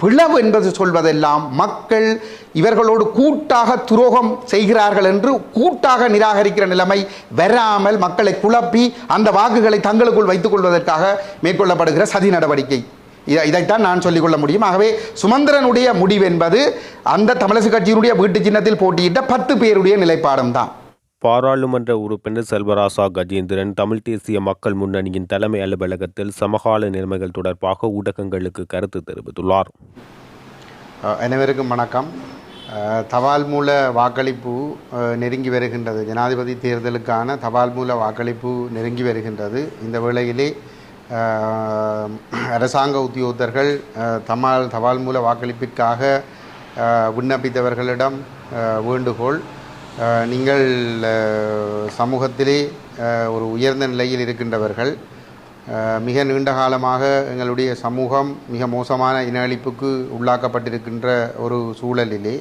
பிளவு என்பது சொல்வதெல்லாம் மக்கள் இவர்களோடு கூட்டாக துரோகம் செய்கிறார்கள் என்று கூட்டாக நிராகரிக்கிற நிலைமை வராமல் மக்களை குழப்பி அந்த வாக்குகளை தங்களுக்குள் வைத்துக் கொள்வதற்காக மேற்கொள்ளப்படுகிற சதி நடவடிக்கை. இதை- இதைத்தான் நான் சொல்லிக்கொள்ள முடியும். ஆகவே சுமந்திரனுடைய முடிவு என்பது அந்த தமிழக கட்சியினுடைய வீட்டு சின்னத்தில் போட்டியிட்ட பத்து பேருடைய நிலைப்பாடும் தான் பாராளுமன்ற உறுப்பினர் செல்வராசா கஜேந்திரன் தமிழ் தேசிய மக்கள் முன்னணியின் தலைமை அலுவலகத்தில் சமகால நிலைமைகள் தொடர்பாக ஊடகங்களுக்கு கருத்து தெரிவித்துள்ளார். அனைவருக்கும் வணக்கம். தபால் மூல வாக்களிப்பு நெருங்கி வருகின்றது. ஜனாதிபதி தேர்தலுக்கான தபால் மூல வாக்களிப்பு நெருங்கி வருகின்றது. இந்த வேளையிலே அரசாங்க உத்தியோகத்தர்கள் தமால் தபால் மூல வாக்களிப்பிற்காக விண்ணப்பித்தவர்களிடம் வேண்டுகோள் நீங்கள் சமூகத்திலே ஒரு உயர்ந்த நிலையில் இருக்கின்றவர்கள். மிக நீண்ட காலமாக எங்களுடைய சமூகம் மிக மோசமான இன அழிப்புக்கு உள்ளாக்கப்பட்டிருக்கின்ற ஒரு சூழலிலே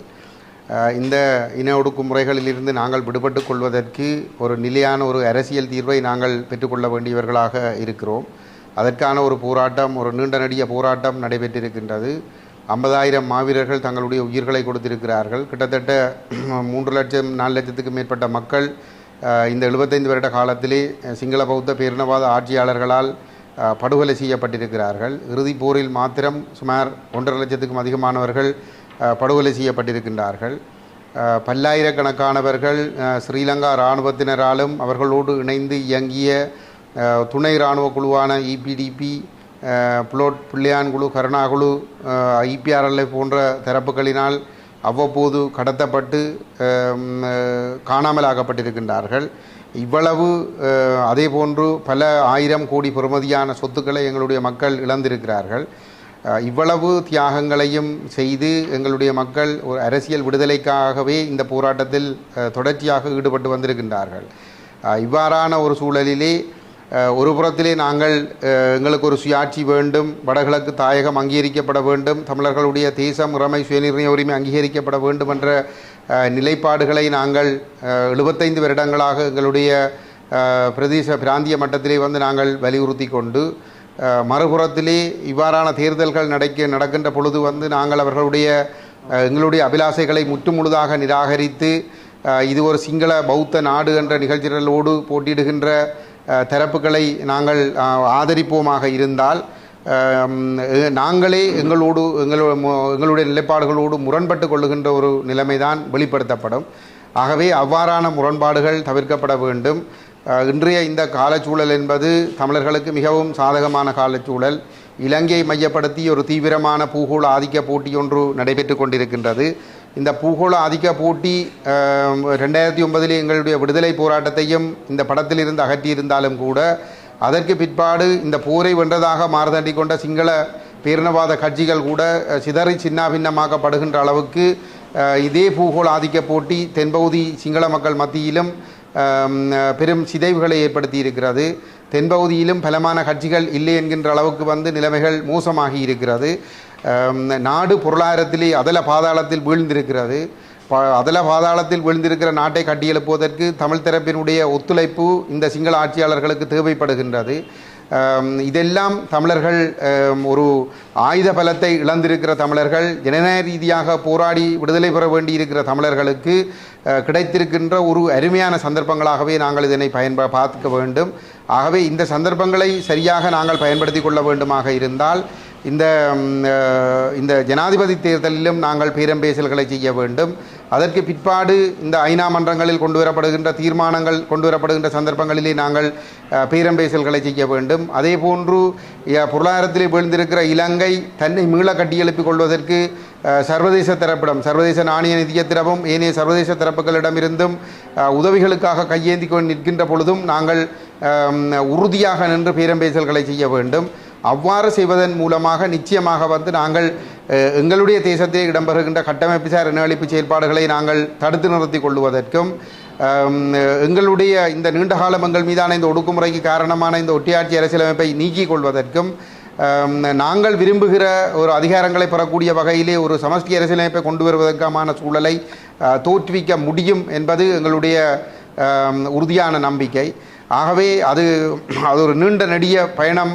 இந்த இன ஒடுக்குமுறைகளிலிருந்து நாங்கள் விடுபட்டு கொள்வதற்கு ஒரு நிலையான ஒரு அரசியல் தீர்வை நாங்கள் பெற்றுக்கொள்ள வேண்டியவர்களாக இருக்கிறோம். அதற்கான ஒரு போராட்டம் ஒரு நீண்ட நடிக போராட்டம் நடைபெற்றிருக்கின்றது. ஐம்பதாயிரம் மாவீரர்கள் தங்களுடைய உயிர்களை கொடுத்திருக்கிறார்கள். கிட்டத்தட்ட மூன்று லட்சம் நாலு லட்சத்துக்கு மேற்பட்ட மக்கள் இந்த எழுபத்தைந்து வருட காலத்திலே சிங்கள பௌத்த பேரினவாத ஆட்சியாளர்களால் படுகொலை செய்யப்பட்டிருக்கிறார்கள். இறுதிப் போரில் மாத்திரம் சுமார் ஒன்றரை லட்சத்துக்கும் அதிகமானவர்கள் படுகொலை செய்யப்பட்டிருக்கின்றார்கள். பல்லாயிரக்கணக்கானவர்கள் ஸ்ரீலங்கா இராணுவத்தினராலும் அவர்களோடு இணைந்து இயங்கிய துணை இராணுவ குழுவான இபிடிபி புளோட் பிள்ளையான் குழு கருணாகுழு ஐபிஆர்எல்ஐ போன்ற தரப்புகளினால் அவ்வப்போது கடத்தப்பட்டு அஹ், காணாமலாக்கப்பட்டிருக்கின்றார்கள். இவ்வளவு அதே போன்று பல ஆயிரம் கோடி பெறுமதியான சொத்துக்களை எங்களுடைய மக்கள் இழந்திருக்கிறார்கள். இவ்வளவு தியாகங்களையும் செய்து எங்களுடைய மக்கள் ஒரு அரசியல் விடுதலைக்காகவே இந்த போராட்டத்தில் தொடர்ச்சியாக ஈடுபட்டு வந்திருக்கின்றார்கள். இவ்வாறான ஒரு சூழலிலே ஒரு புறத்திலே நாங்கள் எங்களுக்கு ஒரு சுயாட்சி வேண்டும் வடகிழக்கு தாயகம் அங்கீகரிக்கப்பட வேண்டும் தமிழர்களுடைய தேசம் உரிமை சுயநிர்ணய உரிமை அங்கீகரிக்கப்பட வேண்டும் என்ற நிலைப்பாடுகளை நாங்கள் எழுபத்தைந்து வருடங்களாக எங்களுடைய பிரதேச பிராந்திய மட்டத்திலே வந்து நாங்கள் வலியுறுத்தி கொண்டு மறுபுறத்திலே இவ்வாறான தேர்தல்கள் நடக்க நடக்கின்ற பொழுது வந்து நாங்கள் அவர்களுடைய எங்களுடைய அபிலாசைகளை முற்றுமுழுதாக நிராகரித்து இது ஒரு சிங்கள பௌத்த நாடு என்ற நிகழ்ச்சிகளோடு போட்டியிடுகின்ற தரப்புகளை நாங்கள் ஆதரிப்போமாக இருந்தால் நாங்களே எங்களோடு எங்களோ எங்களுடைய நிலைப்பாடுகளோடு முரண்பட்டு கொள்ளுகின்ற ஒரு நிலைமைதான் வெளிப்படுத்தப்படும். ஆகவே அவ்வாறான முரண்பாடுகள் தவிர்க்கப்பட வேண்டும். இன்றைய இந்த காலச்சூழல் என்பது தமிழர்களுக்கு மிகவும் சாதகமான காலச்சூழல். இலங்கையை மையப்படுத்தி ஒரு தீவிரமான பூகோள ஆதிக்க போட்டி ஒன்று நடைபெற்று கொண்டிருக்கின்றது. இந்த பூகோள ஆதிக்க போட்டி ரெண்டாயிரத்தி ஒன்பதில் எங்களுடைய விடுதலை போராட்டத்தையும் இந்த படத்திலிருந்து அகற்றியிருந்தாலும் கூட அதற்கு பிற்பாடு இந்த போரை வென்றதாக மாறுதண்டி கொண்ட சிங்கள பேரினவாத கட்சிகள் கூட சிதறி சின்னாபின்னமாக்கப்படுகின்ற அளவுக்கு இதே பூகோள ஆதிக்க போட்டி தென்பகுதி சிங்கள மக்கள் மத்தியிலும் பெரும் சிதைவுகளை ஏற்படுத்தி இருக்கிறது தென்பகுதியிலும் பலமான கட்சிகள் இல்லை என்கின்ற அளவுக்கு வந்து நிலைமைகள் மோசமாகி இருக்கிறது. நாடு பொருளாதாரத்திலே அதல பாதாளத்தில் வீழ்ந்திருக்கிறது. ப- அதல பாதாளத்தில் விழுந்திருக்கிற நாட்டை கட்டியெழுப்புவதற்கு தமிழ் தரப்பினுடைய ஒத்துழைப்பு இந்த சிங்கள ஆட்சியாளர்களுக்கு தேவைப்படுகின்றது. இதெல்லாம் தமிழர்கள் ஒரு ஆயுத பலத்தை இழந்திருக்கிற தமிழர்கள் ஜனநாயக ரீதியாக போராடி விடுதலை பெற வேண்டியிருக்கிற தமிழர்களுக்கு கிடைத்திருக்கின்ற ஒரு அருமையான சந்தர்ப்பங்களாகவே நாங்கள் இதனை பயன்ப பார்த்துக்க வேண்டும். ஆகவே இந்த சந்தர்ப்பங்களை சரியாக நாங்கள் பயன்படுத்தி கொள்ள வேண்டுமாக இருந்தால் இந்த இந்த ஜனாதிபதி தேர்தலிலும் நாங்கள் பேரம்பேசல்களை செய்ய வேண்டும். அதற்கு பிற்பாடு இந்த ஐநா மன்றங்களில் கொண்டு வரப்படுகின்ற தீர்மானங்கள் கொண்டு வரப்படுகின்ற சந்தர்ப்பங்களிலே நாங்கள் பேரம்பேசல்களை செய்ய வேண்டும். அதே போன்று அஹ், பொருளாதாரத்திலே வீழ்ந்திருக்கிற இலங்கை தன்னை மீள கட்டியெழுப்பிக் கொள்வதற்கு சர்வதேச தரப்பிடம் சர்வதேச நாணய நிதியத்திடமும் ஏனைய சர்வதேச தரப்புகளிடமிருந்தும் உதவிகளுக்காக கையேந்தி கொண்டு நிற்கின்ற பொழுதும் நாங்கள் உறுதியாக நின்று பேரம்பேசல்களை செய்ய வேண்டும். அவ்வாறு செய்வதன் மூலமாக நிச்சயமாக வந்து நாங்கள் எங்களுடைய தேசத்தில் இடம்பெறுகின்ற கட்டமைப்பு சார் இனஅழிப்பு செயல்பாடுகளை நாங்கள் தடுத்து நிறுத்திக் கொள்வதற்கும் எங்களுடைய இந்த நீண்டகாலம் எங்கள் மீதான இந்த ஒடுக்குமுறைக்கு காரணமான இந்த ஒட்டியாட்சி அரசியலமைப்பை நீக்கிக் கொள்வதற்கும் நாங்கள் விரும்புகிற ஒரு அதிகாரங்களை பெறக்கூடிய வகையிலே ஒரு சமஷ்டி அரசியலமைப்பை கொண்டு வருவதற்கான சூழலை தோற்றுவிக்க முடியும் என்பது எங்களுடைய உறுதியான நம்பிக்கை. ஆகவே அது அது ஒரு நீண்ட நெடிய பயணம்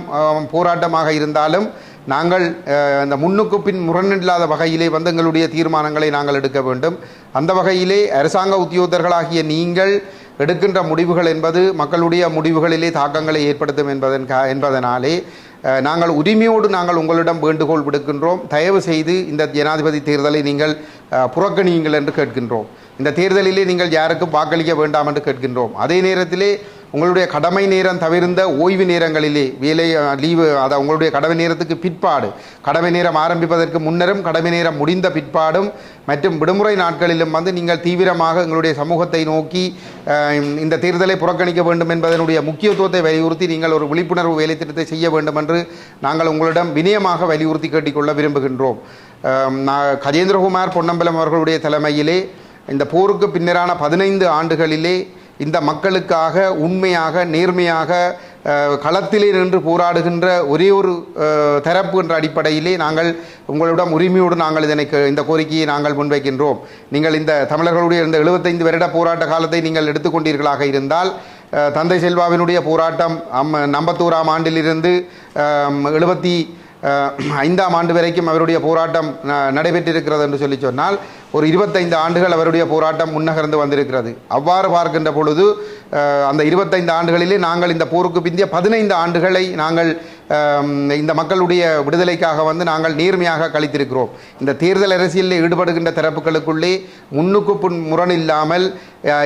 போராட்டமாக இருந்தாலும் நாங்கள் இந்த அந்த முன்னுக்கு பின் முரணில்லாத வகையிலே வந்து எங்களுடைய தீர்மானங்களை நாங்கள் எடுக்க வேண்டும். அந்த வகையிலே அரசாங்க உத்தியோகத்தர்களாகிய நீங்கள் எடுக்கின்ற முடிவுகள் என்பது மக்களுடைய முடிவுகளிலே தாக்கங்களை ஏற்படுத்தும் என்பதன் கா என்பதனாலே நாங்கள் உரிமையோடு நாங்கள் உங்களிடம் வேண்டுகோள் விடுக்கின்றோம். தயவு செய்து இந்த ஜனாதிபதி தேர்தலை நீங்கள் புறக்கணியுங்கள் என்று கேட்கின்றோம். இந்த தேர்தலிலே நீங்கள் யாருக்கும் வாக்களிக்க வேண்டாம் என்று கேட்கின்றோம். அதே நேரத்திலே உங்களுடைய கடமை நேரம் தவிர்ந்த ஓய்வு நேரங்களிலே வேலை லீவு அதாவது உங்களுடைய கடமை நேரத்துக்கு பிற்பாடு கடமை நேரம் ஆரம்பிப்பதற்கு முன்னரும் கடமை நேரம் முடிந்த பிற்பாடும் மற்றும் விடுமுறை நாட்களிலும் வந்து நீங்கள் தீவிரமாக எங்களுடைய சமூகத்தை நோக்கி இந்த தேர்தலை புறக்கணிக்க வேண்டும் என்பதனுடைய முக்கியத்துவத்தை வலியுறுத்தி நீங்கள் ஒரு விழிப்புணர்வு வேலை திட்டத்தை செய்ய வேண்டும் என்று நாங்கள் உங்களிடம் வினயமாக வலியுறுத்தி கேட்டுக்கொள்ள விரும்புகின்றோம். நான் கஜேந்திரகுமார் பொன்னம்பலம் அவர்களுடைய தலைமையிலே இந்த போருக்கு பின்னரான பதினைந்து ஆண்டுகளிலே இந்த மக்களுக்காக உண்மையாக நேர்மையாக களத்திலே நின்று போராடுகின்ற ஒரே ஒரு தரப்பு என்ற அடிப்படையிலே நாங்கள் உங்களிடம் உரிமையோடு நாங்கள் இதனை இந்த கோரிக்கையை நாங்கள் முன்வைக்கின்றோம். நீங்கள் இந்த தமிழர்களுடைய இந்த எழுபத்தைந்து வருட போராட்ட காலத்தை நீங்கள் எடுத்துக்கொண்டீர்களாக இருந்தால் தந்தை செல்வாவினுடைய போராட்டம் அம் நம்பத்தோராம் ஆண்டிலிருந்து எழுபத்தி ஐந்தாம் ஆண்டு வரைக்கும் அவருடைய போராட்டம் நடைபெற்றிருக்கிறது என்று சொல்லி சொன்னால் ஒரு இருபத்தைந்து ஆண்டுகள் அவருடைய போராட்டம் முன்னகர்ந்து வந்திருக்கிறது. அவ்வாறு பார்க்கின்ற பொழுது அந்த இருபத்தைந்து ஆண்டுகளிலே நாங்கள் இந்த போருக்கு பிந்திய பதினைந்து ஆண்டுகளை நாங்கள் இந்த மக்களுடைய விடுதலைக்காக வந்து நாங்கள் நேர்மையாக கழித்திருக்கிறோம் இந்த தேர்தல் அரசியலில் ஈடுபடுகின்ற தரப்புகளுக்குள்ளே முன்னுக்கு புன் முரண் இல்லாமல்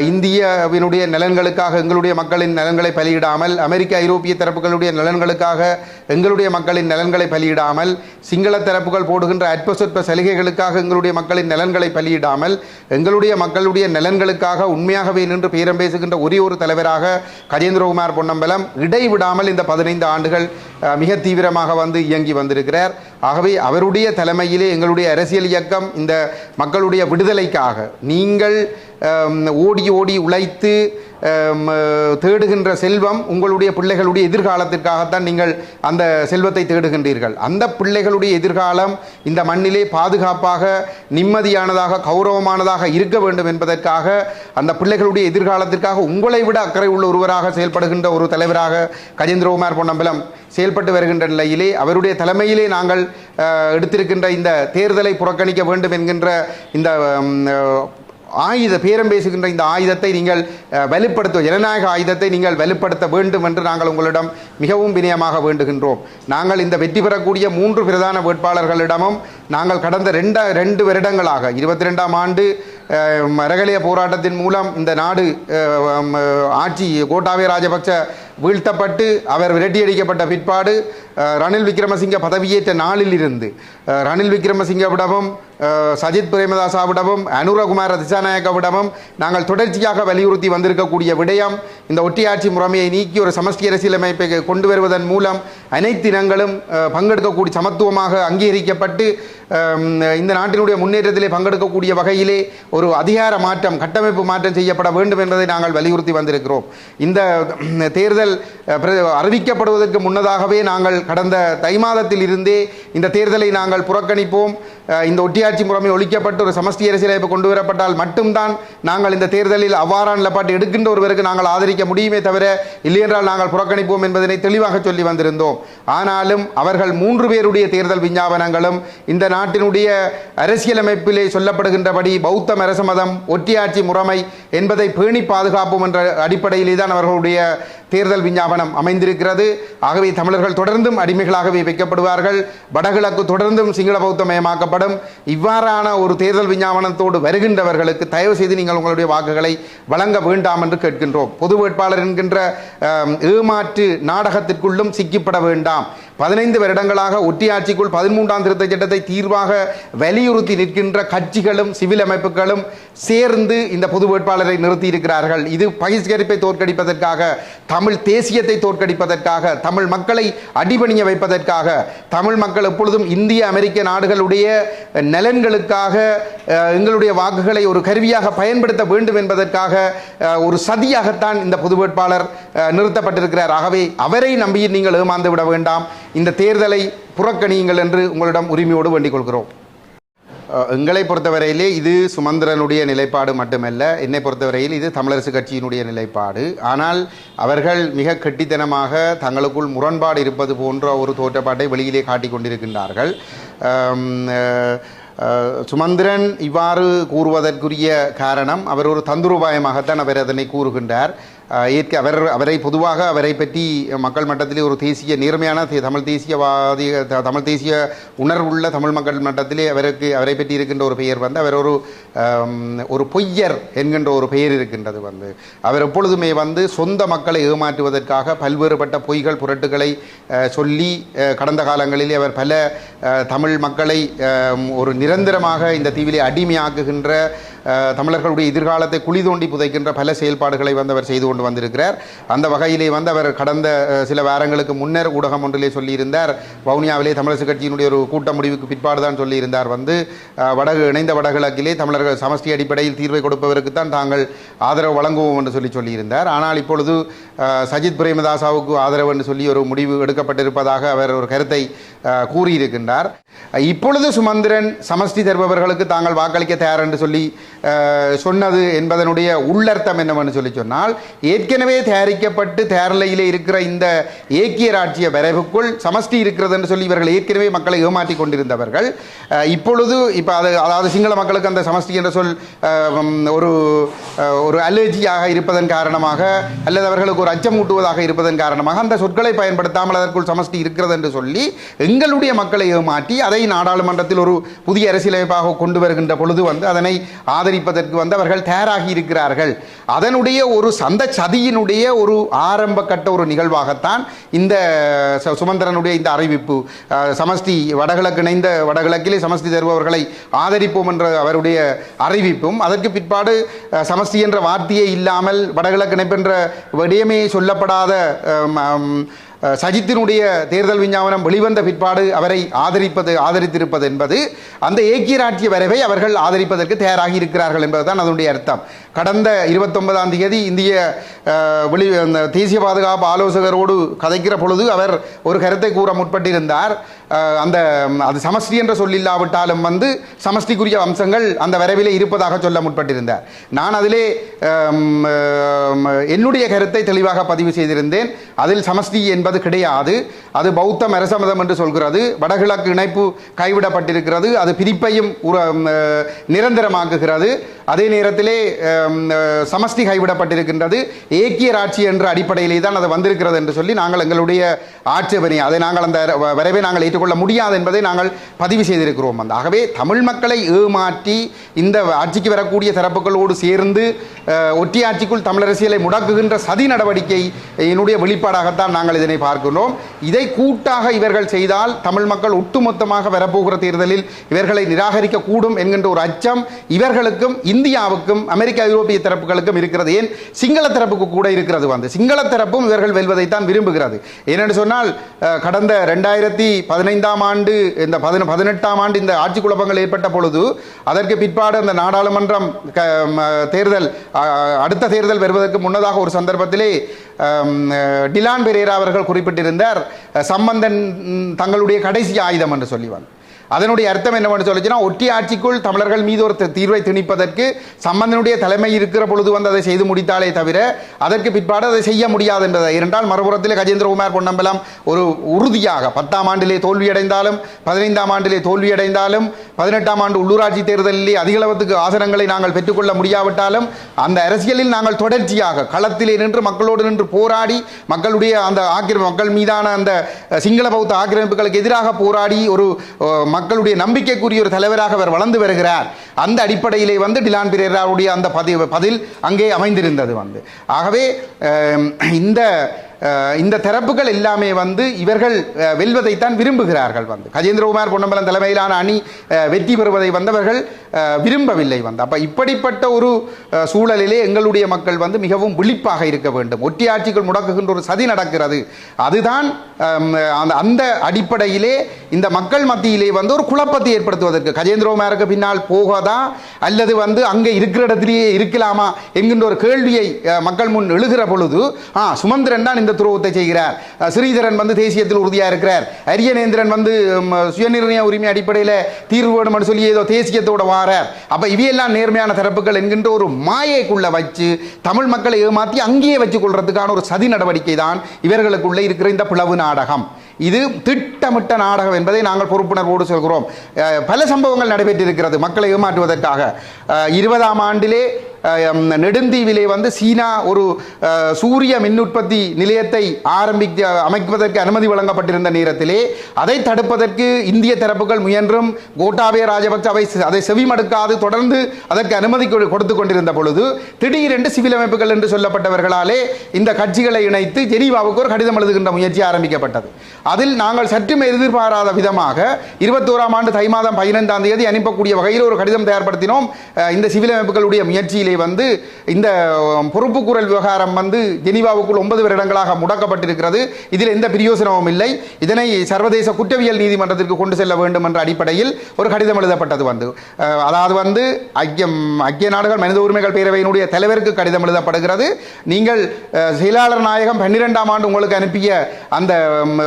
இந்தியவினுடைய இந்தியாவினுடைய நலன்களுக்காக எங்களுடைய மக்களின் நலன்களை பலியிடாமல் அமெரிக்க ஐரோப்பிய தரப்புகளுடைய நலன்களுக்காக எங்களுடைய மக்களின் நலன்களை பலியிடாமல் சிங்கள தரப்புகள் போடுகின்ற அற்பசொற்ப சலுகைகளுக்காக எங்களுடைய மக்களின் நலன்களை பலியிடாமல் எங்களுடைய மக்களுடைய நலன்களுக்காக உண்மையாகவே நின்று பேரம் பேசுகின்ற ஒரே ஒரு தலைவராக கஜேந்திரகுமார் பொன்னம்பலம் இடைவிடாமல் இந்த பதினைந்து ஆண்டுகள் மிக தீவிரமாக வந்து இயங்கி வந்திருக்கிறார். ஆகவே அவருடைய தலைமையிலே எங்களுடைய அரசியல் இயக்கம் இந்த மக்களுடைய விடுதலைக்காக நீங்கள் ஓடி ஓடி உழைத்து தேடுகின்ற செல்வம் உங்களுடைய பிள்ளைகளுடைய எதிர்காலத்திற்காகத்தான் நீங்கள் அந்த செல்வத்தை தேடுகின்றீர்கள். அந்த பிள்ளைகளுடைய எதிர்காலம் இந்த மண்ணிலே பாதுகாப்பாக நிம்மதியானதாக கௌரவமானதாக இருக்க வேண்டும் என்பதற்காக அந்த பிள்ளைகளுடைய எதிர்காலத்திற்காக உங்களை விட அக்கறை உள்ள ஒருவராக செயல்படுகின்ற ஒரு தலைவராக கஜேந்திரகுமார் பொன்னம்பலம் செயல்பட்டு வருகின்ற நிலையிலே அவருடைய தலைமையிலே நாங்கள் எடுத்திருக்கின்ற இந்த தேர்தலை புறக்கணிக்க வேண்டும் என்கின்ற இந்த ஆயுத பேரம் பேசுகின்ற இந்த ஆயுதத்தை நீங்கள் அஹ், வலுப்படுத்த ஜனநாயக ஆயுதத்தை நீங்கள் வலுப்படுத்த வேண்டும் என்று நாங்கள் உங்களிடம் மிகவும் வினயமாக வேண்டுகின்றோம். நாங்கள் இந்த வெற்றி பெறக்கூடிய மூன்று பிரதான வேட்பாளர்களிடமும் நாங்கள் கடந்த ரெண்ட ரெண்டு வருடங்களாக இருபத்தி ரெண்டாம் ஆண்டு அஹ், போராட்டத்தின் மூலம் இந்த நாடு ஆட்சி கோட்டாபய ராஜபக்ச வீழ்த்தப்பட்டு அவர் விரட்டியடிக்கப்பட்ட பிற்பாடு ரணில் விக்ரமசிங்க பதவியேற்ற நாளில் இருந்து ரணில் விக்ரமசிங்கவிடமும் சஜித் பிரேமதாசாவிடமும் அனுரகுமார திசாநாயக்கவிடமும் நாங்கள் தொடர்ச்சியாக வலியுறுத்தி வந்திருக்கக்கூடிய விடயம் இந்த ஒட்டியாட்சி முறைமையை நீக்கி ஒரு சமஷ்டி அரசியலமைப்பை கொண்டு வருவதன் மூலம் அனைத்து இனங்களும் பங்கெடுக்கக்கூடிய சமத்துவமாக அங்கீகரிக்கப்பட்டு இந்த நாட்டினுடைய முன்னேற்றத்திலே பங்கெடுக்கக்கூடிய வகையிலே ஒரு அதிகார மாற்றம் கட்டமைப்பு மாற்றம் செய்யப்பட வேண்டும் என்பதை நாங்கள் வலியுறுத்தி வந்திருக்கிறோம். இந்த தேர்தல் தேர்தல் அறிவிக்கப்படுவதற்கு முன்னதாகவே நாங்கள் கடந்த தை மாதத்தில் இருந்தே இந்த தேர்தலை நாங்கள் புறக்கணிப்போம். இந்த ஒட்டியாட்சி முறைமை ஒழிக்கப்பட்டு ஒரு சமஷ்டி அரசியலமைப்பு கொண்டு வரப்பட்டால் மட்டும்தான் நாங்கள் இந்த தேர்தலில் அவ்வாறான நிலப்பாட்டு எடுக்கின்ற ஒருவருக்கு நாங்கள் ஆதரிக்க முடியுமே தவிர இல்லையென்றால் நாங்கள் புறக்கணிப்போம் என்பதனை தெளிவாக சொல்லி வந்திருந்தோம். ஆனாலும் அவர்கள் மூன்று பேருடைய தேர்தல் விஞ்ஞாபனங்களும் இந்த நாட்டினுடைய அரசியலமைப்பிலே சொல்லப்படுகின்றபடி பௌத்த அரச மதம் ஒற்றியாட்சி முறைமை என்பதை பேணி பாதுகாப்போம் என்ற அடிப்படையிலே தான் அவர்களுடைய தேர்தல் விஞ்ஞாபனம் அமைந்திருக்கிறது. ஆகவே தமிழர்கள் தொடர்ந்தும் அடிமைகளாகவே வைக்கப்படுவார்கள். வடகிழக்கு தொடர்ந்தும் சிங்கள பௌத்தமயமாக்கப்படும் இவ்வாறான ஒரு தேர்தல் விஞ்ஞாபனத்தோடு வருகின்றவர்களுக்கு தயவு செய்து நீங்கள் உங்களுடைய வாக்குகளை வழங்க வேண்டாம் என்று கேட்கின்றோம். பொது வேட்பாளர் என்கின்ற ஏமாற்று நாடகத்திற்குள்ளும் சிக்கிப்பட வேண்டாம். பதினைந்து வருடங்களாக ஒட்டியாட்சிக்குள் பதிமூன்றாம் திருத்த சட்டத்தை தீர்வாக வலியுறுத்தி நிற்கின்ற கட்சிகளும் சிவில் அமைப்புகளும் சேர்ந்து இந்த பொது வேட்பாளரை நிறுத்தியிருக்கிறார்கள். இது பகிஷ்கரிப்பை தோற்கடிப்பதற்காக தமிழ் தேசியத்தை தோற்கடிப்பதற்காக தமிழ் மக்களை அடிபணிய வைப்பதற்காக தமிழ் மக்கள் எப்பொழுதும் இந்திய அமெரிக்க நாடுகளுடைய நலன்களுக்காக எங்களுடைய வாக்குகளை ஒரு கருவியாக பயன்படுத்த வேண்டும் என்பதற்காக ஒரு சதியாகத்தான் இந்த பொது வேட்பாளர் நிறுத்தப்பட்டிருக்கிறார். ஆகவே அவரை நம்பி நீங்கள் ஏமாந்து விட வேண்டாம். இந்த தேர்தலை புறக்கணியுங்கள் என்று உங்களிடம் உரிமையோடு வேண்டிக் கொள்கிறோம் எங்களை பொறுத்தவரையிலே இது சுமந்திரனுடைய நிலைப்பாடு மட்டுமல்ல என்னை பொறுத்தவரையில் இது தமிழரசு கட்சியினுடைய நிலைப்பாடு. ஆனால் அவர்கள் மிக கெட்டித்தனமாக தங்களுக்குள் முரண்பாடு இருப்பது போன்ற ஒரு தோற்றப்பாட்டை வெளியிலே காட்டிக் கொண்டிருக்கின்றார்கள். சுமந்திரன் இவ்வாறு கூறுவதற்குரிய காரணம் அவர் ஒரு தந்துருபாயமாகத்தான் அவர் அதனை கூறுகின்றார். ஏற்க அவர் அவரை பொதுவாக அவரை பற்றி மக்கள் மட்டத்திலே ஒரு தேசிய நேர்மையான தே- தமிழ் தேசியவாதி த- தமிழ் தேசிய உணர்வுள்ள தமிழ் மக்கள் மட்டத்திலே அவருக்கு அவரை பற்றி இருக்கின்ற ஒரு பெயர் வந்து அவர் ஒரு ஒரு பொய்யர் என்கின்ற ஒரு பெயர் இருக்கின்றது வந்து. அவர் எப்பொழுதுமே வந்து சொந்த மக்களை ஏமாற்றுவதற்காக பல்வேறுபட்ட பொய்கள் புரட்டுகளை சொல்லி கடந்த காலங்களிலே அவர் பல தமிழ் மக்களை ஒரு நிரந்தரமாக இந்த தீவிலே அடிமையாக்குகின்ற தமிழர்களுடைய எதிர்காலத்தை குழி தோண்டி புதைக்கின்ற பல செயல்பாடுகளை வந்து அவர் செய்து கொண்டு வந்திருக்கிறார். அந்த வகையிலே வந்து அவர் கடந்த சில வாரங்களுக்கு முன்னர் ஊடகம் ஒன்றிலே சொல்லியிருந்தார். வவுனியாவிலே தமிழரசு கட்சியினுடைய ஒரு கூட்ட முடிவுக்கு பிற்பாடு தான் சொல்லியிருந்தார். வந்து வடகு இணைந்த வடகிழக்கிலே தமிழர்கள் சமஷ்டி அடிப்படையில் தீர்வை கொடுப்பதற்கு தான் தாங்கள் ஆதரவு வழங்குவோம் என்று சொல்லி சொல்லியிருந்தார். ஆனால் இப்பொழுது சஜித் பிரேமதாசாவுக்கு ஆதரவு என்று சொல்லி ஒரு முடிவு எடுக்கப்பட்டிருப்பதாக அவர் ஒரு கருத்தை கூறியிருக்கின்றார். இப்பொழுது சுமந்திரன் சமஷ்டி தருபவர்களுக்கு தாங்கள் வாக்களிக்க தயார் என்று சொல்லி சொன்னது என்பதனுடைய உள்ளர்த்தம் என்னவென்று சொல்லி சொன்னால் ஏற்கனவே தயாரிக்கப்பட்டு தேரலையிலே இருக்கிற இந்த ஏக்கிய ராட்சிய வரைவுக்குள் சமஷ்டி இருக்கிறது என்று சொல்லி இவர்கள் ஏற்கனவே மக்களை ஏமாற்றி கொண்டிருந்தவர்கள். இப்பொழுது இப்போ அது அதாவது சிங்கள மக்களுக்கு அந்த சமஷ்டி என்ற சொல் ஒரு ஒரு அலர்ஜியாக இருப்பதன் காரணமாக அல்லது அவர்களுக்கு ஒரு அச்சம் ஊட்டுவதாக இருப்பதன் காரணமாக அந்த சொற்களை பயன்படுத்தாமல் அதற்குள் சமஷ்டி இருக்கிறது என்று சொல்லி எங்களுடைய மக்களை ஏமாற்றி அதை நாடாளுமன்றத்தில் ஒரு புதிய அரசியலமைப்பாக கொண்டு வருகின்ற பொழுது வந்து அதனை ஆதரிப்பதற்கு வந்தவர்கள் தயாராகி இருக்கிறார்கள். அதனுடைய ஒரு சந்த சதியினுடைய ஒரு ஆரம்ப கட்ட ஒரு நிகழ்வாகத்தான் இந்த சு- சுமந்திரனுடைய இந்த அறிவிப்பு. சமஸ்தி சமஷ்டி வடகிழக்கு இணைந்த வடகிழக்கிலே சமஷ்டி தருபவர்களை ஆதரிப்போம் என்ற அவருடைய அறிவிப்பும் அதற்கு பிற்பாடு சமஸ்தி சமஷ்டி என்ற வார்த்தையே இல்லாமல் வடகிழக்கு இணைப்பு என்ற விடயமே சொல்லப்படாத சஜித்தினுடைய தேர்தல் விஞ்ஞாபனம் வெளிவந்த பிற்பாடு அவரை ஆதரிப்பது ஆதரித்திருப்பது என்பது அந்த ஏக்கியராட்சிய வரைவை அவர்கள் ஆதரிப்பதற்கு தயாராகி இருக்கிறார்கள் என்பதுதான் அதனுடைய அர்த்தம். கடந்த இருபத்தொன்பதாம் தேதி இந்திய வெளி அந்த தேசிய பாதுகாப்பு ஆலோசகரோடு கதைக்கிற பொழுது அவர் ஒரு கருத்தை கூற முற்பட்டிருந்தார். அந்த அது சமஷ்டி என்ற சொல்லில்லாவிட்டாலும் வந்து சமஷ்டிக்குரிய அம்சங்கள் அந்த வரைவிலே இருப்பதாக சொல்ல முற்பட்டிருந்தார் நான் அதிலே என்னுடைய கருத்தை தெளிவாக பதிவு செய்திருந்தேன். அதில் சமஷ்டி என்பது கிடையாது. அது பௌத்தம் அரசமதம் என்று சொல்கிறது. வடகிழக்கு இணைப்பு கைவிடப்பட்டிருக்கிறது. அது பிரிப்பையும் நிரந்தரமாக்குகிறது. அதே நேரத்திலே சமஷ்டி கைவிடப்பட்டிருக்கின்றது. ஏக்கிய ராட்சி என்ற அடிப்படையிலே தான் அது வந்திருக்கிறது என்று சொல்லி நாங்கள் எங்களுடைய ஆட்சேபனை அதை நாங்கள் அந்த வ- வரைவை நாங்கள் ஏற்றுக்கொள்ள முடியாது என்பதை நாங்கள் பதிவு செய்திருக்கிறோம். அந்த ஆகவே தமிழ் மக்களை ஏமாற்றி இந்த ஆட்சிக்கு வரக்கூடிய தரப்புகளோடு சேர்ந்து ஒற்றி ஆட்சிக்குள் தமிழரசியலை முடக்குகின்ற சதி நடவடிக்கை என்னுடைய வெளிப்பாடாகத்தான் நாங்கள் இதனை பார்க்கிறோம் இதை கூட்டாக இவர்கள் செய்தால் தமிழ் மக்கள் ஒட்டுமொத்தமாக வரப்போகிற தேர்தலில் இவர்களை நிராகரிக்க கூடும் என்கின்ற ஒரு அச்சம் இவர்களுக்கும் இந்தியாவுக்கும் அமெரிக்க ஐரோப்பிய தரப்புகளுக்கும் இருக்கிறது. ஏன்? சிங்கள தரப்புக்கு கூட இருக்கிறது. வந்து சிங்கள தரப்பும் இவர்கள் வெல்வதைத்தான் விரும்புகிறது. ஏனென்று சொன்னால் கடந்த ரெண்டாயிரத்தி பதினெட்டு பதினைந்தாம் ஆண்டு இந்த பதின பதினெட்டாம் ஆண்டு இந்த ஆட்சி குழப்பங்கள் ஏற்பட்ட பொழுது அதற்கு பிற்பாடு அந்த நாடாளுமன்றம் தேர்தல் அடுத்த தேர்தல் வருவதற்கு முன்னதாக ஒரு சந்தர்ப்பத்திலே டிலான் பெரேரா அவர்கள் குறிப்பிட்டிருந்தார் சம்பந்தன் தங்களுடைய கடைசி ஆயுதம் என்று சொல்லி அதனுடைய அர்த்தம் என்னவென்று சொல்லிச்சுன்னா ஒட்டி ஆட்சிக்குள் தமிழர்கள் மீது ஒரு தீர்வை திணிப்பதற்கு சம்பந்தனுடைய தலைமை இருக்கிற பொழுது வந்து அதை செய்து முடித்தாலே தவிர அதற்கு பிற்பாடு அதை செய்ய முடியாது என்பதை. இரண்டால் மறுபுறத்தில் கஜேந்திரகுமார் பொன்னம்பலம் ஒரு உறுதியாக பத்தாம் ஆண்டிலே தோல்வியடைந்தாலும் பதினைந்தாம் ஆண்டிலே தோல்வியடைந்தாலும் பதினெட்டாம் ஆண்டு உள்ளூராட்சி தேர்தலிலே அதிகளவத்துக்கு ஆசனங்களை நாங்கள் பெற்றுக்கொள்ள முடியாவிட்டாலும் அந்த அரசியலில் நாங்கள் தொடர்ச்சியாக களத்திலே நின்று மக்களோடு நின்று போராடி மக்களுடைய அந்த ஆக்கிரமி மக்கள் மீதான அந்த சிங்கள பௌத்த ஆக்கிரமிப்புகளுக்கு எதிராக போராடி ஒரு மக்களுடைய நம்பிக்கைக்குரிய ஒரு தலைவராக அவர் வளர்ந்து வருகிறார். அந்த அடிப்படையிலே வந்து டிலான் பிரேராவுடைய அந்த பதிவு பதில் அங்கே அமைந்திருந்தது வந்து. ஆகவே இந்த இந்த தரப்புகள் எல்லாமே வந்து இவர்கள் வெல்வதைத்தான் விரும்புகிறார்கள் வந்து. கஜேந்திரகுமார் பொன்னம்பலம் தலைமையிலான அணி வெற்றி பெறுவதை வந்தவர்கள் விரும்பவில்லை வந்து. அப்ப இப்படிப்பட்ட ஒரு சூழலிலே எங்களுடைய மக்கள் வந்து மிகவும் விழிப்பாக இருக்க வேண்டும். ஒட்டியாட்சிகள் முடக்குகின்ற ஒரு சதி நடக்கிறது. அதுதான் அந்த அந்த அடிப்படையிலே இந்த மக்கள் மத்தியிலே வந்து ஒரு குழப்பத்தை ஏற்படுத்துவதற்கு. கஜேந்திரகுமாருக்கு பின்னால் போகதா? அல்லது வந்து அங்கே இருக்கிற இடத்திலேயே இருக்கலாமா? என்கின்ற ஒரு கேள்வியை மக்கள் முன் எழுகிற பொழுது ஆ சுமந்திரன் தான் இந்த துரோகத்தை செய்கிறார். ஸ்ரீதரன் வந்து தேசியத்தில் உறுதியாக இருக்கிறார். அரியநேந்திரன் வந்து சுயநிர்ணய உரிமை அடிப்படையில் தீர்வு வேணும்னு சொல்லி ஏதோ தேசியத்தோட வாரார். அப்போ இவையெல்லாம் நேர்மையான தரப்புகள் என்கின்ற ஒரு மாயைக்குள்ளே வச்சு தமிழ் மக்களை ஏமாற்றி அங்கேயே வச்சு கொள்றதுக்கான ஒரு சதி நடவடிக்கை தான் இவர்களுக்குள்ளே இருக்கிற இந்த பிளவு நாடகம். இது திட்டமிட்ட நாடகம் என்பதை நாங்கள் பொறுப்புணர்வோடு சொல்கிறோம். பல சம்பவங்கள் நடைபெற்றிருக்கிறது மக்களை ஏமாற்றுவதற்காக. இருபதாம் ஆண்டிலே நெடுந்தீவிலே வந்து சீனா ஒரு சூரிய மின் உற்பத்தி நிலையத்தை ஆரம்பிக்க அமைப்பதற்கு அனுமதி வழங்கப்பட்டிருந்த நேரத்திலே அதை தடுப்பதற்கு இந்திய தரப்புகள் முயன்றும் கோட்டாபய ராஜபக்சவை அதை செவிமடுக்காது தொடர்ந்து அதற்கு அனுமதி கொடு- கொடுத்து கொண்டிருந்த பொழுது திடீரென்று சிவில் அமைப்புகள் என்று சொல்லப்பட்டவர்களாலே இந்த கட்சிகளை இணைத்து ஜெனீவாவுக்கு ஒரு கடிதம் எழுதுகின்ற முயற்சி ஆரம்பிக்கப்பட்டது. அதில் நாங்கள் சற்றும் எதிர்பாராத விதமாக இருபத்தோராம் ஆண்டு தை மாதம் பதினைந்தாம் தேதி அனுப்பக்கூடிய வகையில் ஒரு கடிதம் தயார்படுத்தினோம். இந்த சிவில் அமைப்புகளுடைய முயற்சியில் வந்து இந்த பொறுப்பு பொறுப்புக்கூறல் விவகாரம் வந்து ஜெனீவாவுக்குள் ஒன்பது வருடங்களாக முடக்கப்பட்டிருக்கிறது. இதில் எந்த பிரயோசனமும் இல்லை. இதனை சர்வதேச குற்றவியல் நீதிமன்றத்திற்கு கொண்டு செல்ல வேண்டும் என்ற அடிப்படையில் ஒரு கடிதம் எழுதப்பட்டது வந்து. அதாவது வந்து ஐக்கியம் ஐக்கிய நாடுகள் மனித உரிமைகள் பேரவையினுடைய தலைவருக்கு கடிதம் எழுதப்படுகிறது. நீங்கள் செயலாளர் நாயகம் பன்னிரெண்டாம் ஆண்டு உங்களுக்கு அனுப்பிய அந்த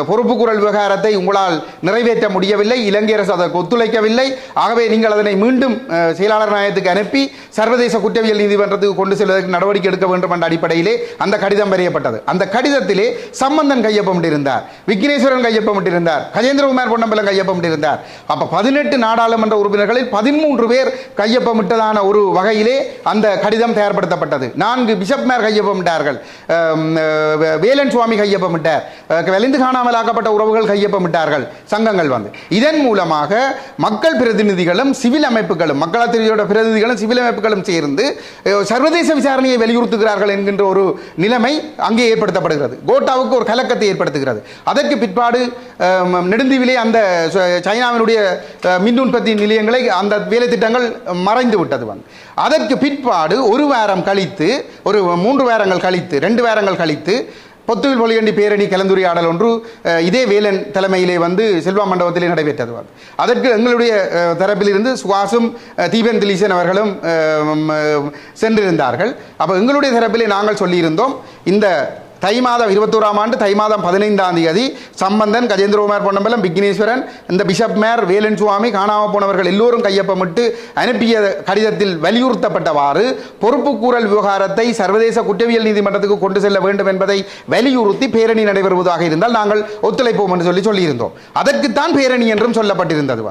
பொறுப்பு குரல் விவகாரத்தை உங்களால் நிறைவேற்ற முடியவில்லை. இலங்கை அரசு அதற்கு ஒத்துழைக்கவில்லை. ஆகவே நீங்கள் அதனை மீண்டும் செயலாளர் நாயகத்துக்கு அனுப்பி சர்வதேச குற்றவியல் நீதிமன்றத்துக்கு கொண்டு செல்வதற்கு நடவடிக்கை எடுக்க வேண்டும் என்ற அடிப்படையிலே அந்த கடிதம் வரையப்பட்டது. அந்த கடிதத்திலே சம்பந்தன் கையொப்பமிட்டிருந்தார் விக்னேஸ்வரன் கையொப்பமிட்டிருந்தார் கஜேந்திரகுமார் பொன்னம்பலம் கையொப்பமிட்டிருந்தார் அப்ப பதினெட்டு நாடாளுமன்ற உறுப்பினர்களில் பதிமூன்று பேர் கையொப்பமிட்டதான ஒரு வகையிலே அந்த கடிதம் தயார்படுத்தப்பட்டது. நான்கு பிஷப்மார் கையொப்பமிட்டார்கள் வேலன் சுவாமி கையொப்பமிட்டார் வெளிந்து காணாமல் ஆக்கப்பட்ட உறவுகள் கையொப்பமிட்டார்கள் சங்கங்கள் வந்து. இதன் மூலமாக மக்கள் பிரதிநிதிகளும் சிவில் அமைப்புகளும் மக்களாத்திரியோட பிரதிநிதிகளும் சிவில் அமைப்புகளும் சேர்ந்து சர்வதேச விசாரணையை வலியுறுத்துகிறார்கள் என்கின்ற ஒரு நிலைமை அங்கே ஏற்படுத்தப்படுகிறது. கோட்டாவுக்கு ஒரு கலக்கத்தை ஏற்படுத்துகிறது. அதற்கு பிற்பாடு நெடுந்தீவிலே அந்த சைனாவினுடைய மின் உற்பத்தி நிலையங்களை அந்த வேலை திட்டங்கள் மறைந்து விட்டது வந்து. அதற்கு பிற்பாடு ஒரு வாரம் கழித்து ஒரு மூன்று வாரங்கள் கழித்து ரெண்டு வாரங்கள் கழித்து பொத்துவில் பொலிகண்டி பேரணி கலந்துரையாடல் ஒன்று இதே வேலன் தலைமையிலே வந்து செல்வா மண்டபத்திலே நடைபெற்றது. அதற்கு எங்களுடைய தரப்பிலிருந்து சுகாசும் தீபன் திலீசன் அவர்களும் சென்றிருந்தார்கள். அப்போ எங்களுடைய தரப்பிலே நாங்கள் சொல்லியிருந்தோம் இந்த தை மாதம் இருபத்தோராம் ஆண்டு தை மாதம் பதினைந்தாம் தேதி சம்பந்தன் கஜேந்திரகுமார் பொன்னம்பலம் விக்னேஸ்வரன் இந்த பிஷப் மேர் வேலன் சுவாமி காணாமல் போனவர்கள் எல்லோரும் கையொப்பமிட்டு அனுப்பிய கடிதத்தில் வலியுறுத்தப்பட்டவாறு பொறுப்புக்கூறல் விவகாரத்தை சர்வதேச குற்றவியல் நீதிமன்றத்துக்கு கொண்டு செல்ல வேண்டும் என்பதை வலியுறுத்தி பேரணி நடைபெறுவதாக இருந்தால் நாங்கள் ஒத்துழைப்போம் என்று சொல்லி சொல்லியிருந்தோம். அதற்குத்தான் பேரணி என்றும் சொல்லப்பட்டிருந்தது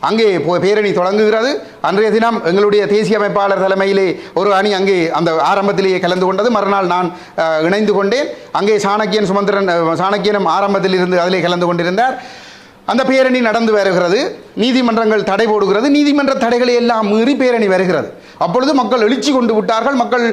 அங்கே போ- பேரணி தொடங்குகிறது. அன்றைய தினம் எங்களுடைய தேசிய அமைப்பாளர் தலைமையிலே ஒரு அணி அங்கே அந்த ஆரம்பத்திலேயே கலந்து கொண்டது. மறுநாள் நான் இணைந்து கொண்டேன். அங்கே சாணக்கியன் சுமந்திரன் சாணக்கியனும் ஆரம்பத்தில் இருந்து அதிலே கலந்து கொண்டிருந்தார். அந்த பேரணி நடந்து வருகிறது. நீதிமன்றங்கள் தடை போடுகிறது. நீதிமன்ற தடைகளை எல்லாம் மீறி பேரணி வருகிறது. அப்பொழுது மக்கள் எழுச்சி கொண்டு விட்டார்கள். மக்கள்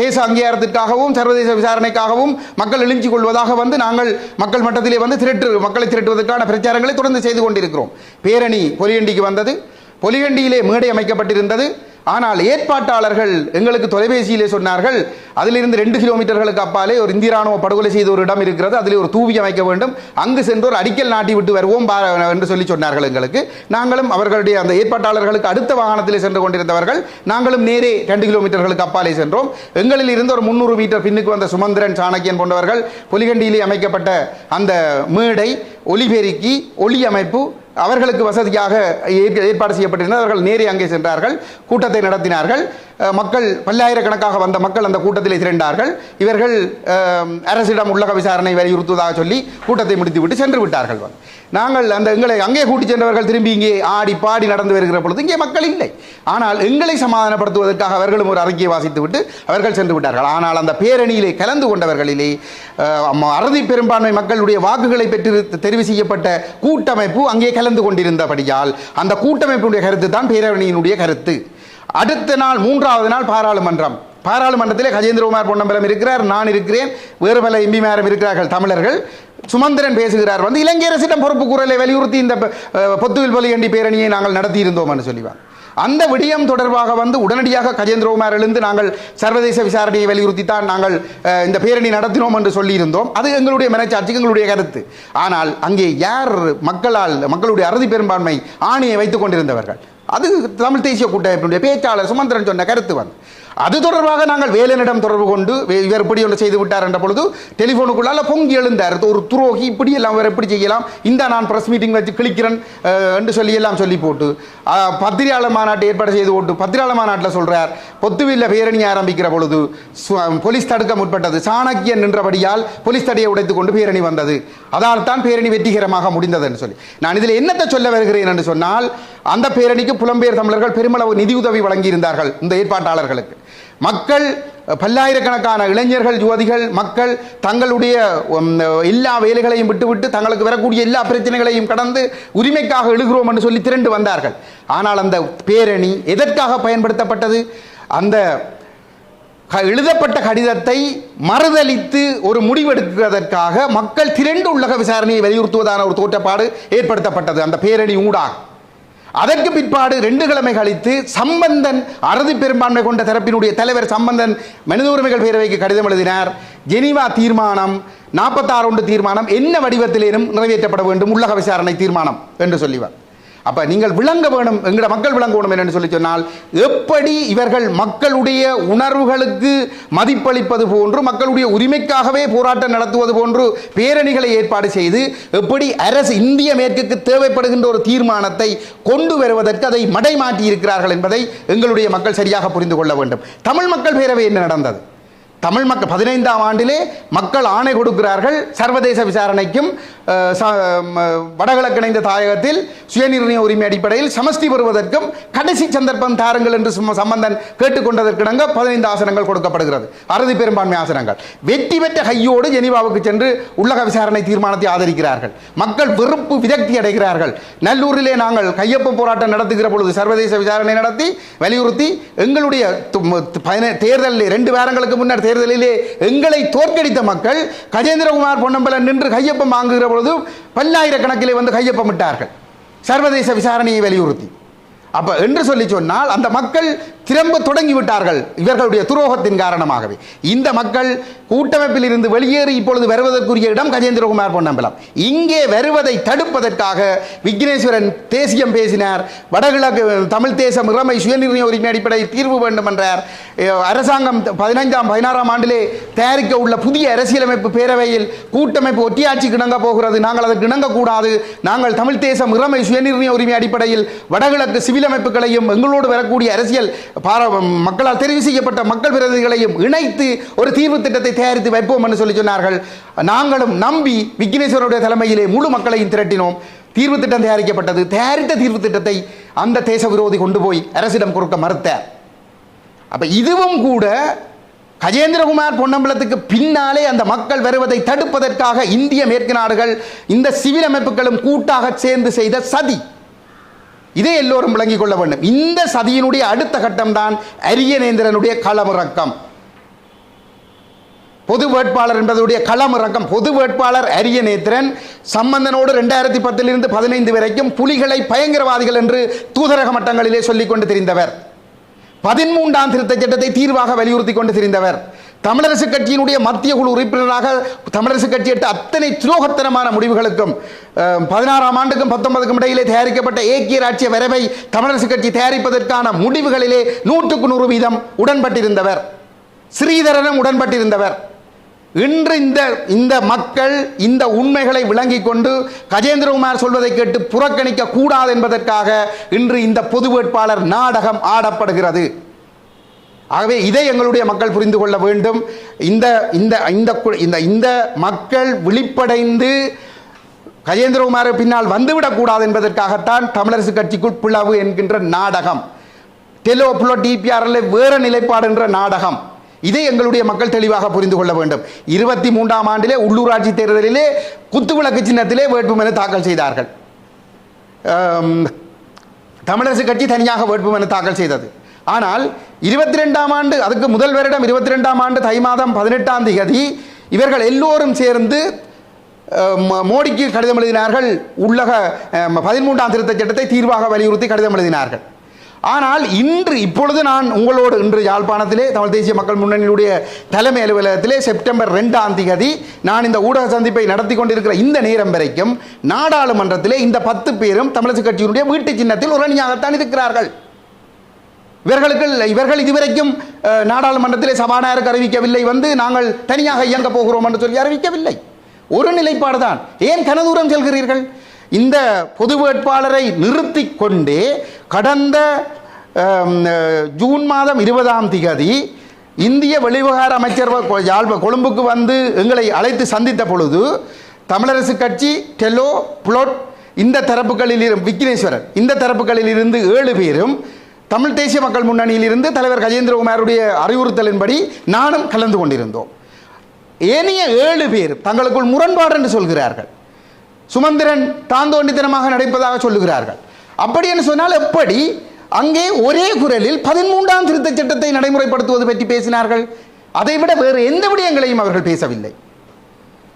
தேச அங்கீகாரத்திற்காகவும் சர்வதேச விசாரணைக்காகவும் மக்கள் எழுச்சி கொள்வதாக வந்து நாங்கள் மக்கள் மட்டத்திலே வந்து திரட்டு மக்களை திரட்டுவதற்கான பிரச்சாரங்களை தொடர்ந்து செய்து கொண்டிருக்கிறோம். பேரணி பொலியண்டிக்கு வந்தது. பொலிகண்டியிலே மேடை அமைக்கப்பட்டிருந்தது. ஆனால் ஏற்பாட்டாளர்கள் எங்களுக்கு தொலைபேசியிலே சொன்னார்கள் அதிலிருந்து ரெண்டு கிலோமீட்டர்களுக்கு அப்பாலே ஒரு இந்திய ராணுவ படுகொலை செய்த ஒரு இடம் இருக்கிறது அதில் ஒரு தூவி அமைக்க வேண்டும். அங்கு சென்று ஒரு அடிக்கல் நாட்டி விட்டு வருவோம் பா- என்று சொல்லி சொன்னார்கள் எங்களுக்கு. நாங்களும் அவர்களுடைய அந்த ஏற்பாட்டாளர்களுக்கு அடுத்த வாகனத்தில் சென்று கொண்டிருந்தவர்கள் நாங்களும் நேரே ரெண்டு கிலோமீட்டர்களுக்கு அப்பாலே சென்றோம். எங்களில் இருந்து ஒரு முந்நூறு மீட்டர் பின்னுக்கு வந்த சுமந்திரன் சாணக்கியன் போன்றவர்கள் புலிகண்டியிலே அமைக்கப்பட்ட அந்த மேடை ஒலிபெருக்கி ஒளி அமைப்பு அவர்களுக்கு வசதியாக ஏற்பாடு செய்யப்பட்டிருந்தது. அவர்கள் நேரே அங்கே சென்றார்கள் கூட்டத்தை நடத்தினார்கள். மக்கள் பல்லாயிரக்கணக்காக வந்த மக்கள் அந்த கூட்டத்திலே திரண்டார்கள். இவர்கள் அரசிடம் உள்ளக விசாரணை வலியுறுத்துவதாக சொல்லி கூட்டத்தை முடித்துவிட்டு சென்று விட்டார்கள். நாங்கள் அந்த எங்களை அங்கே கூட்டி சென்றவர்கள் திரும்பி இங்கே ஆடி பாடி நடந்து வருகிற பொழுது இங்கே மக்கள் இல்லை. ஆனால் எங்களை சமாதானப்படுத்துவதற்காக அவர்களும் ஒரு அறிக்கையை வாசித்துவிட்டு அவர்கள் சென்று விட்டார்கள். ஆனால் அந்த பேரணியிலே கலந்து கொண்டவர்களிலே அறுதி பெரும்பான்மை மக்களுடைய வாக்குகளை பெற்று தெரிவு செய்யப்பட்ட கூட்டமைப்பு அங்கே கலந்து கொண்டிருந்தபடியால் அந்த கூட்டமைப்பினுடைய கருத்து தான் பேரணியினுடைய கருத்து. அடுத்த நாள் மூன்றாவது நாள் பாராளுமன்றம். பாராளுமன்றத்திலே கஜேந்திரகுமார் பொன்னம்பலம் இருக்கிறார் நான் இருக்கிறேன் வேறு பல எம்பிமாரும் இருக்கிறார்கள் தமிழர்கள். சுமந்திரன் பேசுகிறார். வந்து இளைஞரசிடம் பொறுப்பு குரலை வலியுறுத்தி இந்த பொத்துவில் பலியண்டி பேரணியை நாங்கள் நடத்தியிருந்தோம் என்று சொல்லிவார். அந்த விடயம் தொடர்பாக வந்து உடனடியாக கஜேந்திரகுமார் எழுந்து நாங்கள் சர்வதேச விசாரணையை வலியுறுத்தி தான் நாங்கள் இந்த பேரணி நடத்தினோம் என்று சொல்லியிருந்தோம். அது எங்களுடைய மனச்சாட்சிக்கு எங்களுடைய கருத்து. ஆனால் அங்கே யார் மக்களால் மக்களுடைய அறுதி பெரும்பான்மை ஆணையை வைத்துக் கொண்டிருந்தவர்கள்? அது தமிழ் தேசிய கூட்டமைப்பினுடைய பேச்சாளர் சுமந்திரன் சொன்ன கருத்து வந்து. அது தொடர்பாக நாங்கள் வேலனிடம் தொடர்பு கொண்டு இவர் இப்படி ஒன்று செய்து விட்டார் என்ற பொழுது டெலிஃபோனுக்குள்ளால பொங்கி எழுந்தார். ஒரு துரோகி இப்படி எல்லாம் இவர் எப்படி செய்யலாம்? இந்த நான் ப்ரெஸ் மீட்டிங் வச்சு கிளிக்கிறேன் என்று சொல்லி எல்லாம் சொல்லி போட்டு அஹ், மாநாட்டை ஏற்பாடு செய்து போட்டு பத்திரிகையாளர் மாநாட்டில் சொல்கிறார் பொத்துவில்ல பேரணி ஆரம்பிக்கிற பொழுது போலீஸ் தடுக்க முற்பட்டது. சாணக்கியன் நின்றபடியால் போலீஸ் தடையை உடைத்து கொண்டு பேரணி வந்தது. அதனால் தான் பேரணி வெற்றிகரமாக முடிந்தது என்று சொல்லி. நான் இதில் என்னத்தை சொல்ல வருகிறேன் என்று சொன்னால் அந்த பேரணிக்கு புலம்பெயர் தமிழர்கள் பெருமளவு நிதியுதவி வழங்கியிருந்தார்கள் இந்த ஏற்பாட்டாளர்களுக்கு. மக்கள் பல்லாயிரக்கணக்கான இளைஞர்கள் யுவதிகள் மக்கள் தங்களுடைய எல்லா வேலைகளையும் விட்டுவிட்டு தங்களுக்கு வரக்கூடிய எல்லா பிரச்சனைகளையும் கடந்து உரிமைக்காக எழுகிறோம் என்று சொல்லி திரண்டு வந்தார்கள். ஆனால் அந்த பேரணி எதற்காக பயன்படுத்தப்பட்டது? அந்த எழுதப்பட்ட கடிதத்தை மறுதளித்து ஒரு முடிவெடுக்கிறதற்காக மக்கள் திரண்டு உள்ளக விசாரணையை வலியுறுத்துவதான ஒரு தோற்றப்பாடு ஏற்படுத்தப்பட்டது. அந்த பேரணி ஊடாக. அதற்கு பிற்பாடு ரெண்டு கிழமை கழித்து சம்பந்தன் அறுதி பெரும்பான்மை கொண்ட தரப்பினுடைய தலைவர் சம்பந்தன் மனித உரிமைகள் பேரவைக்கு கடிதம் எழுதினார். ஜெனீவா தீர்மானம் நாற்பத்தாறு ஒன்று தீர்மானம் என்ன வடிவத்திலேனும் நிறைவேற்றப்பட வேண்டும் உள்ளக விசாரணை தீர்மானம் என்று சொல்லிவார். அப்ப நீங்கள் விளங்க வேணும் எங்கட மக்கள் விளங்க வேணும் என்னென்னு சொல்லி சொன்னால் எப்படி இவர்கள் மக்களுடைய உணர்வுகளுக்கு மதிப்பளிப்பது போன்று மக்களுடைய உரிமைக்காகவே போராட்டம் நடத்துவது போன்று பேரணிகளை ஏற்பாடு செய்து எப்படி அரசு இந்திய மேற்குக்கு தேவைப்படுகின்ற ஒரு தீர்மானத்தை கொண்டு வருவதற்கு அதை மடைமாற்றி இருக்கிறார்கள் என்பதை எங்களுடைய மக்கள் சரியாக புரிந்து கொள்ள வேண்டும். தமிழ் மக்கள் பேரவை என்ன நடந்தது? தமிழ் மக்கள் பதினைந்தாம் ஆண்டிலே மக்கள் ஆணை கொடுக்கிறார்கள். சர்வதேச விசாரணைக்கும் வடகிழக்கிணைந்த தாயகத்தில் சுயநிர்ணய உரிமை அடிப்படையில் சமஷ்டி பெறுவதற்கும் கடைசி சந்தர்ப்பம் தாருங்கள் என்று சம்பந்தன் கேட்டுக்கொண்டதற்கிடங்க பதினைந்து ஆசனங்கள் கொடுக்கப்படுகிறது. அறுதி பெரும்பான்மை ஆசனங்கள். வெற்றி பெற்ற கையோடு ஜெனீவாவுக்கு சென்று உள்ளக விசாரணை தீர்மானத்தை ஆதரிக்கிறார்கள். மக்கள் வெறுப்பு விதக்தி அடைகிறார்கள். நல்லூரிலே நாங்கள் கையொப்ப போராட்டம் நடத்துகிற பொழுது சர்வதேச விசாரணை நடத்தி வலியுறுத்தி எங்களுடைய து- ரெண்டு வாரங்களுக்கு முன்னர் தேர்தலிலே எங்களை தோற்கடித்த மக்கள் கஜேந்திரகுமார் பொன்னம்பலன் நின்று கையொப்பம் வாங்குகிற பொழுது பல்லாயிரக்கணக்கிலே வந்து கையொப்பமிட்டார்கள். சர்வதேச விசாரணையை வலியுறுத்தி. அப்ப என்று சொல்லி சொன்னால் அந்த மக்கள் திரும்ப தொடங்கி விட்டார்கள் இவர்களுடைய துரோகத்தின் காரணமாகவே. இந்த மக்கள் கூட்டமைப்பில் இருந்து வெளியேறி இப்பொழுது வருவதற்குரிய இடம் கஜேந்திரகுமார் பொன்னம்பலம். இங்கே வருவதை தடுப்பதற்காக விக்னேஸ்வரன் தேசியம் பேசினார். வடகிழக்கு தமிழ் தேசம் இறமை சுயநிர்ணய உரிமை அடிப்படையில் தீர்வு வேண்டும் என்றார். அரசாங்கம் பதினைந்தாம் பதினாறாம் ஆண்டிலே தயாரிக்க உள்ள புதிய அரசியலமைப்பு பேரவையில் கூட்டமைப்பு ஒட்டியாட்சி இணங்க போகிறது. நாங்கள் அதற்கு இணங்கக்கூடாது. நாங்கள் தமிழ் தேசம் இறமை சுயநிர்ணய உரிமை அடிப்படையில் வடகிழக்கு சிவில் அமைப்புகளையும் எங்களோடு வரக்கூடிய அரசியல் பார மக்களால் தெரிவு செய்யப்பட்ட மக்கள் பிரதிநிதிகளையும் இணைத்து ஒரு தீர்வு திட்டத்தை தயாரித்து வைப்போம் என்று சொல்லி சொன்னார்கள். நாங்களும் நம்பி விக்னேஸ்வரருடைய தலைமையிலே முழு மக்களையும் திரட்டினோம். தீர்வு திட்டம் தயாரிக்கப்பட்டது. தயாரித்த தீர்வு திட்டத்தை அந்த தேச விரோதி கொண்டு போய் அரசிடம் கொடுக்க மறுத்த. அப்ப இதுவும் கூட கஜேந்திரகுமார் பொன்னம்பலத்துக்கு பின்னாலே அந்த மக்கள் வருவதை தடுப்பதற்காக இந்திய மேற்கு நாடுகள் இந்த சிவில் அமைப்புகளும் கூட்டாக சேர்ந்து செய்த சதி. இதை எல்லோரும் விளங்கிக் கொள்ள வேண்டும். இந்த சதியினுடைய அடுத்த கட்டம்தான் அரியநேந்திரனுடைய களமிறக்கம். பொது வேட்பாளர் என்பதுடைய களமிறக்கம். பொது வேட்பாளர் அரியநேத்திரன் சம்பந்தனோடு ரெண்டாயிரத்தி பத்திலிருந்து பதினைந்து வரைக்கும் புலிகளை பயங்கரவாதிகள் என்று தூதரக மட்டங்களிலே சொல்லிக் கொண்டு திரிந்தவர். பதிமூன்றாம் திருத்த சட்டத்தை தீர்வாக வலியுறுத்தி கொண்டு திரிந்தவர். தமிழரசு கட்சியினுடைய மத்திய குழு உறுப்பினராக தமிழரசு கட்சி எடுத்த அத்தனை துரோகத்தனமான முடிவுகளுக்கும் பதினாறாம் ஆண்டுக்கும் பத்தொன்பதுக்கும் இடையிலே தயாரிக்கப்பட்ட ஏக்கிய ராட்சிய வரைவை தமிழரசு கட்சி தயாரிப்பதற்கான முடிவுகளிலே நூற்றுக்கு நூறு வீதம் உடன்பட்டிருந்தவர். ஸ்ரீதரனும் உடன்பட்டிருந்தவர். இன்று இந்த இந்த மக்கள் இந்த உண்மைகளை விளங்கிக் கொண்டு கஜேந்திரகுமார் சொல்வதை கேட்டு புறக்கணிக்க கூடாது என்பதற்காக இன்று இந்த பொது வேட்பாளர் நாடகம் ஆடப்படுகிறது. ஆகவே இதை எங்களுடைய மக்கள் புரிந்து கொள்ள வேண்டும். இந்த இந்த இந்த இந்த இந்த மக்கள் விழிப்படைந்து கஜேந்திரகுமார் பின்னால் வந்துவிடக்கூடாது என்பதற்காகத்தான் தமிழரசு கட்சிக்குள் பிளவு என்கின்ற நாடகம். டெலோ புலோ டிபிஆர்எல் வேற நிலைப்பாடு என்ற நாடகம். இதை எங்களுடைய மக்கள் தெளிவாக புரிந்து கொள்ள வேண்டும். இருபத்தி மூன்றாம் ஆண்டிலே உள்ளூராட்சி தேர்தலிலே குத்துவிளக்கு சின்னத்திலே வேட்புமனு தாக்கல் செய்தார்கள். தமிழரசு கட்சி தனியாக வேட்புமனு தாக்கல் செய்தது. ஆனால் இருபத்தி ரெண்டாம் ஆண்டு அதுக்கு முதல் வருடம் இருபத்தி ரெண்டாம் ஆண்டு தை மாதம் பதினெட்டாம் தேதி இவர்கள் எல்லோரும் சேர்ந்து மோடிக்கு கடிதம் எழுதினார்கள். உள்ளக பதிமூன்றாம் திருத்த சட்டத்தை தீர்வாக வலியுறுத்தி கடிதம் எழுதினார்கள். ஆனால் இன்று இப்பொழுது நான் உங்களோடு இன்று யாழ்ப்பாணத்திலே தமிழ் தேசிய மக்கள் முன்னணியுடைய தலைமை அலுவலகத்திலே செப்டம்பர் ரெண்டாம் தேதி நான் இந்த ஊடக சந்திப்பை நடத்தி கொண்டிருக்கிற இந்த நேரம் வரைக்கும் நாடாளுமன்றத்திலே இந்த பத்து பேரும் தமிழக கட்சியினுடைய வீட்டு சின்னத்தில் ஒரு அணியாகத்தான் இருக்கிறார்கள். இவர்களுக்கு இவர்கள் இதுவரைக்கும் நாடாளுமன்றத்திலே சபாநாயகருக்கு அறிவிக்கவில்லை. வந்து நாங்கள் தனியாக இயங்க போகிறோம் என்று சொல்லி அறிவிக்கவில்லை. ஒரு நிலைப்பாடு தான். ஏன் கனதூரம் செல்கிறீர்கள்? இந்த பொது வேட்பாளரை நிறுத்தி கொண்டே கடந்த ஜூன் மாதம் இருபதாம் திகதி இந்திய வெளிவிவகார அமைச்சர் யாழ்வ கொழும்புக்கு வந்து எங்களை அழைத்து சந்தித்த பொழுது தமிழரசு கட்சி டெலோ புளோட் இந்த தரப்புகளில் இரு- விக்னேஸ்வரன் இந்த தரப்புகளில் இருந்து ஏழு பேரும் தமிழ் தேசிய மக்கள் முன்னணியில் இருந்து தலைவர் கஜேந்திரகுமாருடைய அறிவுறுத்தலின்படி நானும் கலந்து கொண்டிருந்தோம். ஏனைய ஏழு பேர் தங்களுக்குள் முரண்பாடு என்று சொல்கிறார்கள். சுமந்திரன் தாந்தோண்டித்தனமாக நடிப்பதாக சொல்லுகிறார்கள். அப்படி என்று சொன்னால் எப்படி? அங்கே ஒரே குரலில் பதிமூன்றாம் திருத்தச் சட்டத்தை நடைமுறைப்படுத்துவது பற்றி பேசினார்கள். அதைவிட வேறு எந்த விடயங்களையும் அவர்கள் பேசவில்லை.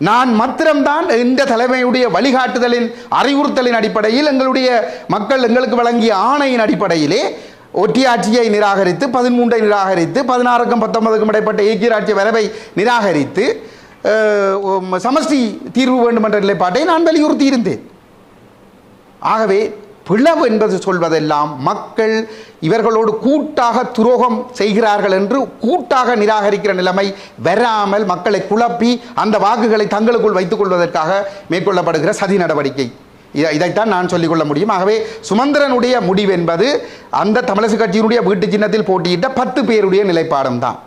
நான் மாத்திரம்தான் இந்த தலைமையுடைய வழிகாட்டுதலின் அறிவுறுத்தலின் அடிப்படையில் எங்களுடைய மக்கள் எங்களுக்கு வழங்கிய ஆணையின் அடிப்படையிலே ஒற்றியாட்சியை நிராகரித்து பதிமூன்றை நிராகரித்து பதினாறுக்கும் பத்தொன்பதுக்கும் இடைப்பட்ட ஏக்கியராட்சி வரவை நிராகரித்து சமஷ்டி தீர்வு வேண்டும் என்ற நிலைப்பாட்டை நான் வலியுறுத்தி இருந்தேன் ஆகவே பிளவு என்பது சொல்வதெல்லாம் மக்கள் இவர்களோடு கூட்டாக துரோகம் செய்கிறார்கள் என்று கூட்டாக நிராகரிக்கிற நிலைமை வராமல் மக்களை குழப்பி அந்த வாக்குகளை தங்களுக்குள் வைத்துக் கொள்வதற்காக மேற்கொள்ளப்படுகிற சதி நடவடிக்கை. இதைத்தான் நான் சொல்லிக்கொள்ள முடியும். ஆகவே சுமந்திரனுடைய முடிவு என்பது அந்த தமிழக கட்சியினுடைய வீட்டு சின்னத்தில் போட்டியிட்ட பத்து பேருடைய நிலைப்பாடும் தான்